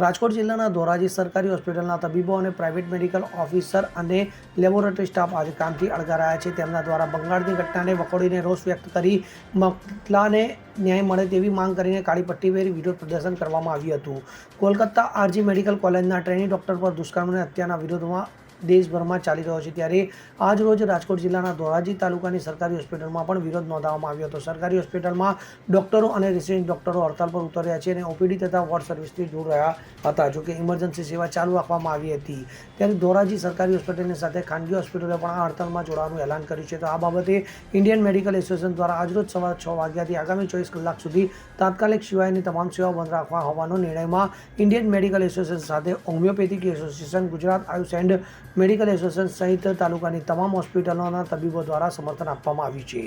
રાજકોટ જિલ્લાના ધોરાજી સરકારી હોસ્પિટલના તબીબો અને પ્રાઇવેટ મેડિકલ ઓફિસર અને લેબોરેટરી સ્ટાફ આજે કામથી અળગારાયા છે. તેમના દ્વારા બંગાળની ઘટનાને વખોડીને રોષ વ્યક્ત કરી મતલાને ન્યાય મળે તેવી માંગ કરીને કાળી પટ્ટી વેરી વિરોધ પ્રદર્શન કરવામાં આવ્યું હતું. કોલકાતા આરજી મેડિકલ કોલેજના ટ્રેની ડૉક્ટર પર દુષ્કર્મ અને હત્યાના વિરોધમાં દેશભરમાં ચાલી રહ્યો છે ત્યારે આજ રોજ રાજકોટ જિલ્લાના ધોરાજી તાલુકાની સરકારી હોસ્પિટલમાં પણ વિરોધ નોંધાવવામાં આવ્યો હતો. સરકારી હોસ્પિટલમાં ડોક્ટરો અને રેસિડેન્ટ ડોક્ટરો હડતાલ પર ઉતર્યા છે અને ઓપીડી તથા વોર્ડ સર્વિસથી દૂર રહ્યા હતા જોકે ઇમરજન્સી સેવા ચાલુ રાખવામાં આવી હતી. ત્યારે ધોરાજી સરકારી હોસ્પિટલની સાથે ખાનગી હોસ્પિટલે પણ આ હડતાલમાં જોડાવાનું એલાન કર્યું છે. તો આ બાબતે ઇન્ડિયન મેડિકલ એસોસિએશન દ્વારા આજરોજ સવારે છ વાગ્યાથી આગામી ચોવીસ કલાક સુધી તાત્કાલિક સિવાયની તમામ સેવાઓ બંધ રાખવા હોવાનો નિર્ણયમાં ઇન્ડિયન મેડિકલ એસોસિએશન સાથે homeopathic association Gujarat Ayush and medical association સહિત તાલુકાની તમામ હોસ્પિટલોના તબીબો દ્વારા સમર્થન આપવામાં આવ્યું છે.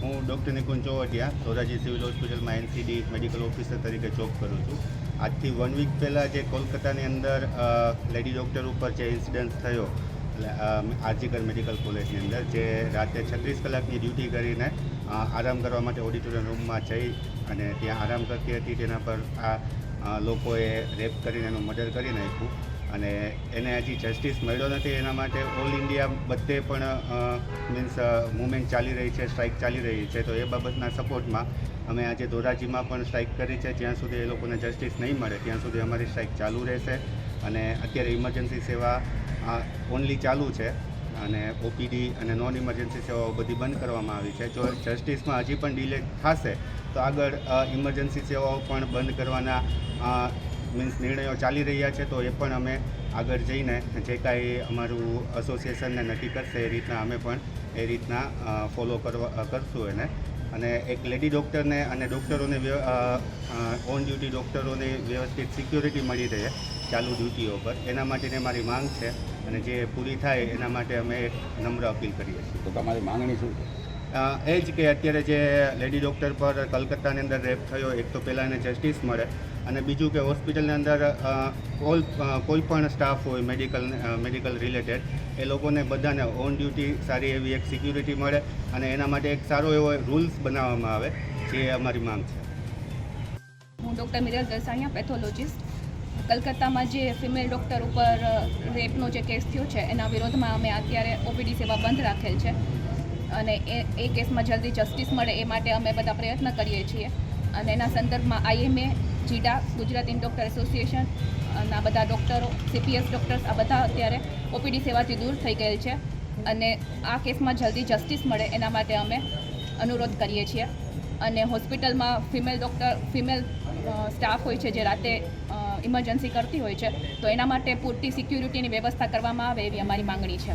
હું ડૉક્ટર નિકુંજ ચોવટિયા ધોરાજી સિવિલ હોસ્પિટલમાં એનસીડી મેડિકલ ઓફિસર તરીકે જોબ કરું છું. આજથી વન વીક પહેલાં જે કોલકાતાની અંદર લેડી ડૉક્ટર ઉપર જે ઇન્સિડન્ટ થયો આરજીકર મેડિકલ કોલેજની અંદર, જે રાતે છત્રીસ કલાકની ડ્યુટી કરીને આરામ કરવા માટે ઓડિટોરિયમ રૂમમાં જઈ અને ત્યાં આરામ કરતી હતી, તેના પર આ લોકોએ રેપ કરીને એનું મર્ડર કરી નાખ્યું અને એને હજી જસ્ટિસ મળ્યો નથી એના માટે ઓલ ઇન્ડિયા બધે પણ મીન્સ મુવમેન્ટ ચાલી રહી છે સ્ટ્રાઇક ચાલી રહી છે. તો એ બાબતના સપોર્ટમાં અમે આજે ધોરાજીમાં પણ સ્ટ્રાઇક કરી છે. જ્યાં સુધી એ લોકોને જસ્ટિસ નહીં મળે, ત્યાં સુધી અમારી સ્ટ્રાઇક ચાલુ રહેશે. અને અત્યારે ઇમરજન્સી સેવા ઓનલી ચાલુ છે. અને ઓપીડી અને નોન ઇમરજન્સી સેવાઓ બધી બંધ કરવામાં આવી છે. જો જસ્ટિસમાં હજી પણ ડિલે થશે, તો આગળ ઇમરજન્સી સેવાઓ પણ બંધ કરવાના મીન્સ નિર્ણયો ચાલી રહ્યા છે, તો એ પણ અમે આગળ જઈને જે કાંઈ અમારું એસોસિએશનને નક્કી કરશે એ રીતના અમે પણ એ રીતના ફોલો કરવા કરશું એને. અને એક લેડી ડૉક્ટરને અને ડૉક્ટરોને ઓન ડ્યુટી ડૉક્ટરોને વ્યવસ્થિત સિક્યોરિટી મળી રહે ચાલુ ડ્યુટીઓ પર. એના માટેની મારી માંગ છે અને જે પૂરી થાય એના માટે અમે એક નમ્ર અપીલ કરીએ છીએ. તો તમારી માંગણી શું છે? એ જ કે અત્યારે જે લેડી ડૉક્ટર પર કલકત્તાની અંદર રેપ થયો, એક તો પહેલાં એને જસ્ટિસ મળે અને બીજું કે હોસ્પિટલની અંદર ઓલ કોઈ પણ સ્ટાફ હોય, મેડિકલ મેડિકલ રિલેટેડ, એ લોકોને બધાને ઓન ડ્યુટી સારી એવી એક સિક્યુરિટી મળે અને એના માટે એક સારો એવો રૂલ્સ બનાવવામાં આવે, જે અમારી માંગ છે. હું ડૉક્ટર મિરલ દરસાણિયા, પેથોલોજીસ્ટ. કલકત્તામાં જે ફિમેલ ડૉક્ટર ઉપર રેપનો જે કેસ થયો છે, એના વિરોધમાં અમે અત્યારે ઓપીડી સેવા બંધ રાખેલ છે. અને એ એ કેસમાં જલ્દી જસ્ટિસ મળે એ માટે અમે બધા પ્રયત્ન કરીએ છીએ. અને એના સંદર્ભમાં IMA, GIDA, Gujarat in doctor association ના બધા ડૉક્ટરો, સીપીએસ ડૉક્ટર્સ, આ બધા અત્યારે ઓપીડી સેવાથી દૂર થઈ ગયેલ છે. અને આ કેસમાં જલ્દી જસ્ટિસ મળે એના માટે અમે અનુરોધ કરીએ છીએ. અને હોસ્પિટલમાં ફિમેલ ડૉક્ટર, ફિમેલ સ્ટાફ હોય છે જે રાતે ઇમરજન્સી કરતી હોય છે, તો એના માટે પૂરતી સિક્યુરિટીની વ્યવસ્થા કરવામાં આવે એવી અમારી માંગણી છે.